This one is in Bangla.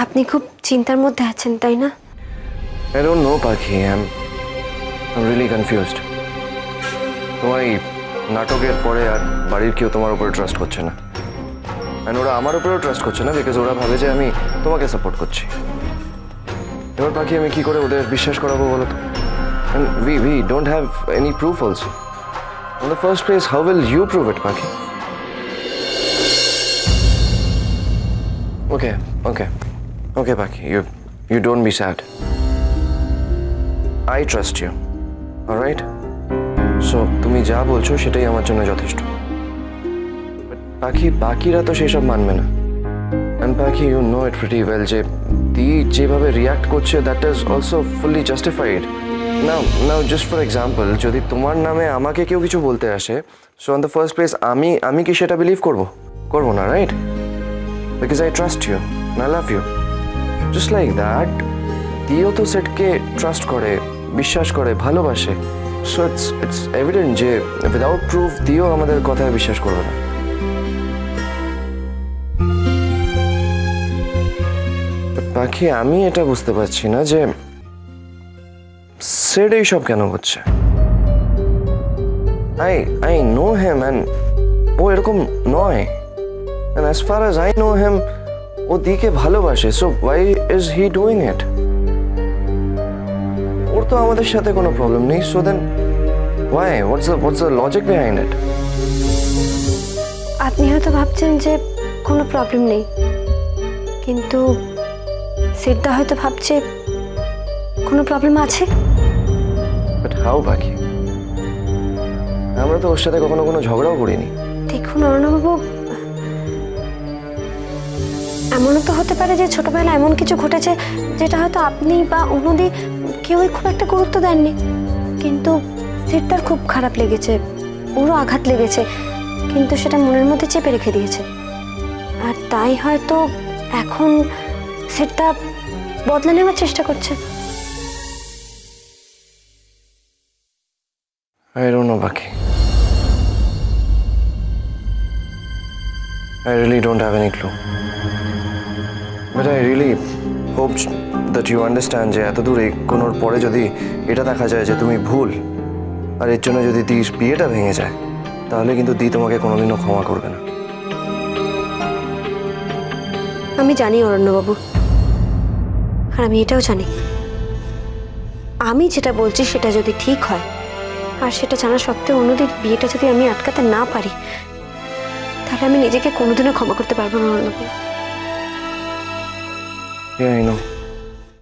আপনি খুব চিন্তার মধ্যে আছেন তাই না? I don't know, Pakhi. I'm, I'm really confused. তোমার এই নাটকের পরে আর বাড়ির কেউ তোমার উপরে ট্রাস্ট করছে না। অ্যান্ড ওরা আমার উপরেও ট্রাস্ট করছে না বিকজ ওরা ভাবে যে আমি তোমাকে সাপোর্ট করছি। এবার পাখি আমি কি করে ওদের বিশ্বাস করাবো বলো তো? And we we don't have any proof also in the first place how will you prove it পাখি? ওকে ওকে ওকে পাখি you you don't be sad I trust you right so তুমি যা বলছো সেটাই আমার জন্য যথেষ্ট। পাখি বাকিরা তো সেসব মানবে না। অ্যান্ড পাখি you know it pretty well যে দি যেভাবে রিয়াক্ট করছে that is also fully justified now now just for example যদি তোমার নামে আমাকে কেউ কিছু বলতে আসে so on the first place আমি আমি কি সেটা বিলিভ করব? করব না right because I trust you I love you just like that though তো সেটকে ট্রাস্ট করে, বিশ্বাস করে, ভালোবাসে। সো ইটস ইটস এভিডেন্ট যে উইদাউট প্রুফ দিও আমাদের কথায় বিশ্বাস করবে না। পাখি আমি এটা বুঝতে পারছি না যে সেড এইসব কেন হচ্ছে? I I know Hem and ও এরকম নয়। And as far as I know Hem ও দিকে ভালোবাসে so why is he doing it ওর তো আমাদের সাথে কোনো প্রবলেম নেই so then why what's the what's the logic behind it আপনি হয়তো ভাবছেন যে কোনো প্রবলেম নেই কিন্তু সিদ্ধা হয়তো ভাবছে কোনো প্রবলেম আছে? বাট হাউ বাকি? আমরা তো ওর সাথে কখনো কোনো ঝগড়াও করিনি। দেখুন অর্ণবাবু এমনও তো হতে পারে যে ছোটবেলা এমন কিছু ঘটেছে যেটা হয়তো আপনি বা অন্যদি কেউই খুব একটা গুরুত্ব দেননি কিন্তু সিদ্ধার খুব খারাপ লেগেছে ওরও আঘাত লেগেছে কিন্তু সেটা মনের মধ্যে চেপে রেখে দিয়েছে আর তাই হয়তো এখন সেটা বদলে নেওয়ার চেষ্টা করছে I don't know, Baki. I really don't have any clue. But I really hope that you understand যে এত দূর এগোনোর পরে যদি এটা দেখা যায় যে তুমি ভুল, আর এর জন্য যদি দি বিয়েটা ভেঙে যায়, তাহলে কিন্তু দি তোমাকে কোনোদিনও ক্ষমা করবে না। আমি জানি অরণ্যবাবু, আর আমি এটাও জানি। আমি যেটা বলছি সেটা যদি ঠিক হয়, আর সেটা জানা সত্ত্বেও অন্যদের বিয়েটা যদি আমি আটকাতে না পারি, তাহলে আমি নিজেকে কোনোদিনও ক্ষমা করতে পারব না অরণ্যবাবু। Yeah, I know.